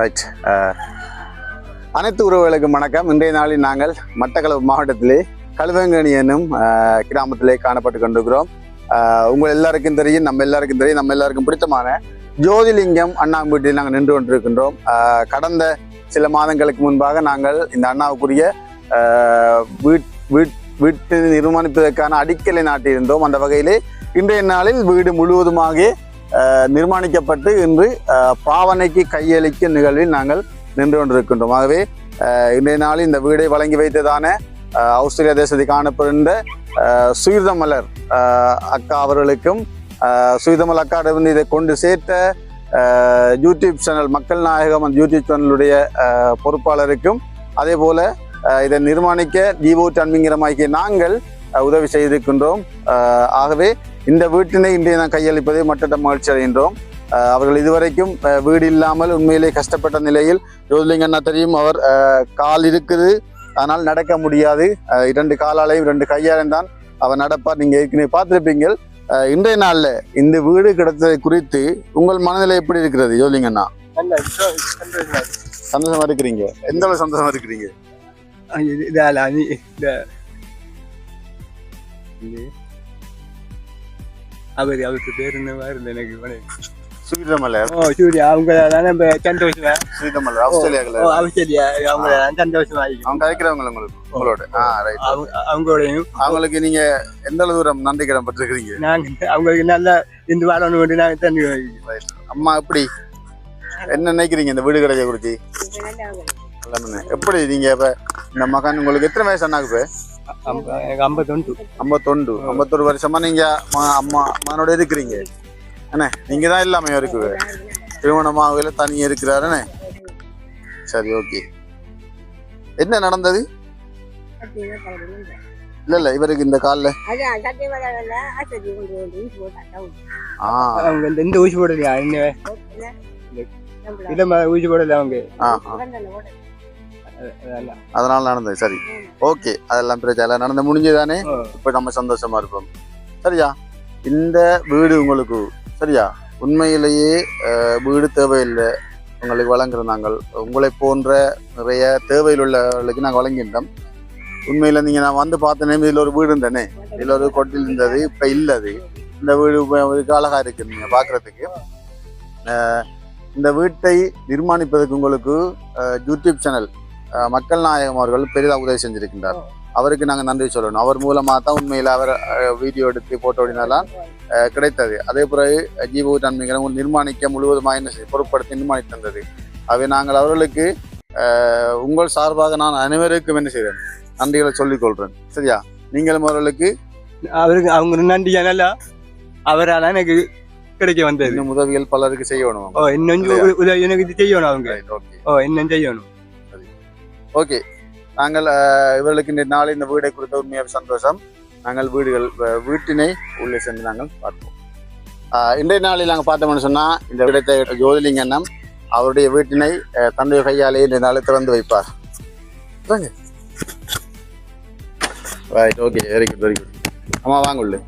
Right uh, அனைத்து உறவுகளுக்கும் வணக்கம். இன்றைய நாளில் நாங்கள் மட்டக்களப்பு மாவட்டத்திலே கழுவங்கணி என்னும் uh, கிராமத்திலே காணப்பட்டு கொண்டிருக்கிறோம். Uh, உங்கள் எல்லாருக்கும் தெரியும் நம்ம எல்லாருக்கும் தெரியும் நம்ம எல்லாருக்கும் பிடித்தமான ஜோதிலிங்கம் அண்ணா வீட்டில் நாங்கள் நின்று கொண்டிருக்கின்றோம். கடந்த சில மாதங்களுக்கு முன்பாக நாங்கள் இந்த அண்ணாவுக்குரிய வீட் வீட் வீட்டு நிர்மாணிப்பதற்கான அடிக்கலை நாட்டியிருந்தோம். அந்த வகையிலே இன்றைய நாளில் வீடு முழுவதுமாக நிர்மாணிக்கப்பட்டு இன்று பாவனைக்கு கையளிக்கும் நிகழ்வில் நாங்கள் நின்று கொண்டிருக்கின்றோம். ஆகவே இன்றைய நாளில் இந்த வீடை வழங்கி வைத்ததான அஹ், தேசத்தை காணப்படுகின்ற சுயிர்தமலர் அக்கா அவர்களுக்கும் அஹ், சுயிதமல் இதை கொண்டு சேர்த்த யூடியூப் சேனல் மக்கள் நாயகம் அந்த யூடியூப் சேனலுடைய பொறுப்பாளருக்கும் அதே போல இதை நிர்மாணிக்க ஜீவோ அன்பிங்கிரமாகிய நாங்கள் உதவி செய்திருக்கின்றோம். ஆகவே இந்த வீட்டினை இன்றைய நான் கையளிப்பதை மற்ற மகிழ்ச்சி அடைகின்றோம். அவர்கள் இதுவரைக்கும் வீடு இல்லாமல் உண்மையிலே கஷ்டப்பட்ட நிலையில் ஜோதிலிங்க அண்ணா தெரியும் அவர் கால் இருக்குது. ஆனால் நடக்க முடியாது. இரண்டு காலாலையும் ரெண்டு கையாலையும் தான் அவர் நடப்பார். நீங்க ஏற்கனவே பார்த்திருப்பீங்கள். அஹ், இன்றைய நாள்ல இந்த வீடு கிடைத்ததை குறித்து உங்கள் மனநிலை எப்படி இருக்கிறது ஜோதிலிங்க அண்ணா? சந்தோஷமா இருக்கிறீங்க. எந்த அளவு சந்தோஷமா இருக்கிறீங்க? இந்த அவர் அவருக்கு பேர் என்னவா இருந்த எனக்கு. சுவீதமலர் ஓ சூர்யா அவங்க தானே இப்ப சந்தோஷமா? சுவீதமலர் ஆஸ்திரேலியாவில் ஆஸ்திரேலியா. அவங்க தான் சந்தோஷமா. அவங்க கதைக்கிறவங்க உங்களுக்கு உங்களோட. ஆ ரைட் அவங்களோடையும். அவங்களுக்கு நீங்க எந்த அளவு தூரம் நன்றி கடன் பட்டிருக்கிறீங்க நாங்க அவங்களுக்கு நல்லா இந்த வாழணும் வேண்டி நாங்க தண்ணி அம்மா எப்படி? என்ன நினைக்கிறீங்க இந்த வீடு கடையை குறிச்சு எல்லாமே எப்படி நீங்க இப்ப இந்த மகன் உங்களுக்கு எத்தனை வயசு அண்ணாக்கு இப்ப? ஐம்பத்தொண்டு ஐம்பத்தொண்டு ஐம்பத்தொரு வருஷமா நீங்க அம்மா மகனோட இருக்கிறீங்க. என்ன நீங்க தான் இல்லாம இருக்கு. திருமணமாகல தனியா இருக்கிறாருன்னு சரி ஓகே. என்ன நடந்தது? இல்ல இல்ல இவருக்கு இந்த கால்ல. அவங்க இந்த ஊசி போடலையா? என்ன? இல்ல ஊசி போடல அவங்க. அதனால நடந்தது சரி. ஓகே அதெல்லாம் பிரச்சனை இல்லை. நடந்து முடிஞ்சுதானே. இப்போ நம்ம சந்தோஷமா இருப்போம். சரியா? இந்த வீடு உங்களுக்கு சரியா? உண்மையிலேயே வீடு தேவையில்லை. உங்களுக்கு வழங்குறோம் நாங்கள். உங்களை போன்ற நிறைய தேவையில் உள்ளவர்களுக்கு நாங்கள் வழங்கிட்டோம் உண்மையில நீங்க நான் வந்து பார்த்தனே இதுல ஒரு வீடு இருந்தேனே? இதுல ஒரு கொட்டில் இருந்தது இப்ப இல்லது இந்த வீடு இப்ப ஒரு அழகா இருக்கு நீங்க பாக்குறதுக்கு அஹ், இந்த வீட்டை நிர்மாணிப்பதற்கு உங்களுக்கு யூடியூப் சேனல் மக்கள் நாயகம் அவர்கள் பெரிதாக உதவி செஞ்சிருக்கின்றார். அவருக்கு நாங்கள் நன்றி சொல்லணும். அவர் மூலமாக தான் உண்மையில் அவர் வீடியோ எடுத்து போட்டோ அஹ், கிடைத்தது. அதே பிறகு ஜீவோ தன்மைகளை நிர்மாணிக்க முழுவதுமாக என்ன பொருட்படுத்தி நிர்மாணித்து தந்தது. அவை நாங்கள் அவர்களுக்கு உங்கள் சார்பாக நான் அனைவருக்கும் என்ன செய்கிறேன் நன்றிகளை சொல்லிக் கொள்றேன் சரியா? நீங்களும் அவர்களுக்கு அவருக்கு அவங்க நன்றி நல்லா அவரால் எனக்கு கிடைக்க வந்தது. இன்னும் உதவிகள் பலருக்கு செய்யணும் ஓ இன்னும் உதவி எனக்கு செய்யணும் அவங்க. ஓ இன்னும் செய்யணும். ஓகே. நாங்கள் இவர்களுக்கு இந்த நாளை இந்த வீடை கொடுத்த உண்மையாக சந்தோஷம். நாங்கள் வீடுகள் வீட்டினை உள்ளே சென்று நாங்கள் பார்ப்போம். இன்றைய நாளில் நாங்கள் பார்த்தோம்னு சொன்னால் இந்த விடத்தை ஜோதிலிங்க அண்ணன் அவருடைய வீட்டினை தன்னுடைய கையாலே இந்த நாளை திறந்து வைப்பார். Right okay very good very good அம்மா வாங்க உள்ளே.